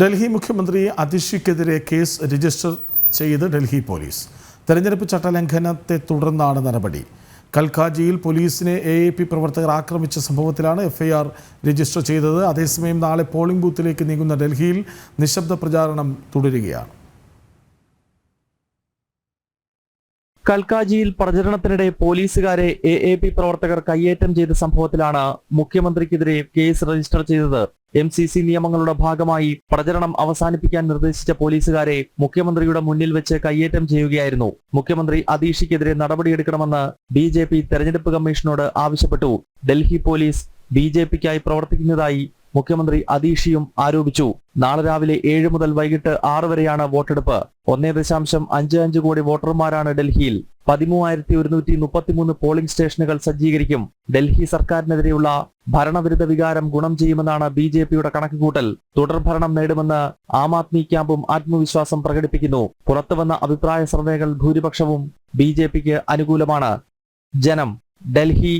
ഡൽഹി മുഖ്യമന്ത്രി അതിഷിക്കെതിരെ case register ചെയ്ത് Delhi police. തെരഞ്ഞെടുപ്പ് ചട്ടലംഘനത്തെ തുടർന്നാണ് നടപടി. കൽക്കാജിയിൽ പോലീസിനെ എ എ പി പ്രവർത്തകർ ആക്രമിച്ച സംഭവത്തിലാണ് എഫ്ഐആർ രജിസ്റ്റർ ചെയ്തത്. അതേസമയം നാളെ പോളിംഗ് ബൂത്തിലേക്ക് നീങ്ങുന്ന ഡൽഹിയിൽ നിശബ്ദ പ്രചാരണം തുടരുകയാണ്. കൽക്കാജിയിൽ പ്രചരണത്തിനിടെ പോലീസുകാരെ എ എ പി പ്രവർത്തകർ കയ്യേറ്റം ചെയ്ത സംഭവത്തിലാണ് മുഖ്യമന്ത്രിക്കെതിരെ കേസ് രജിസ്റ്റർ ചെയ്തത്. എം സി സി നിയമങ്ങളുടെ ഭാഗമായി പ്രചരണം അവസാനിപ്പിക്കാൻ നിർദ്ദേശിച്ച പോലീസുകാരെ മുഖ്യമന്ത്രിയുടെ മുന്നിൽ വെച്ച് കയ്യേറ്റം ചെയ്യുകയായിരുന്നു. മുഖ്യമന്ത്രി അതീഷിക്കെതിരെ നടപടിയെടുക്കണമെന്ന് ബി ജെ പി തെരഞ്ഞെടുപ്പ് കമ്മീഷനോട് ആവശ്യപ്പെട്ടു. ഡൽഹി പോലീസ് ബി ജെ പിക്കായി പ്രവർത്തിക്കുന്നതായി മുഖ്യമന്ത്രി അതീഷിയും ആരോപിച്ചു. നാളെ രാവിലെ ഏഴ് മുതൽ വൈകിട്ട് ആറ് വരെയാണ് വോട്ടെടുപ്പ്. ഒന്നേ ദശാംശം അഞ്ച് അഞ്ച് കോടി വോട്ടർമാരാണ് ഡൽഹിയിൽ. പതിമൂവായിരത്തി ഒരുന്നൂറ്റി മുപ്പത്തിമൂന്ന് പോളിംഗ് സ്റ്റേഷനുകൾ സജ്ജീകരിക്കും. ഡൽഹി സർക്കാരിനെതിരെയുള്ള ഭരണവിരുദ്ധ വികാരം ഗുണം ചെയ്യുമെന്നാണ് ബി ജെ പിയുടെ കണക്കുകൂട്ടൽ. തുടർഭരണം നേടുമെന്ന് ആം ആദ്മി ക്യാമ്പും ആത്മവിശ്വാസം പ്രകടിപ്പിക്കുന്നു. പുറത്തുവന്ന അഭിപ്രായ സർവേകൾ ഭൂരിപക്ഷവും ബി ജെ പിക്ക് അനുകൂലമാണ്. ജനം ഡൽഹി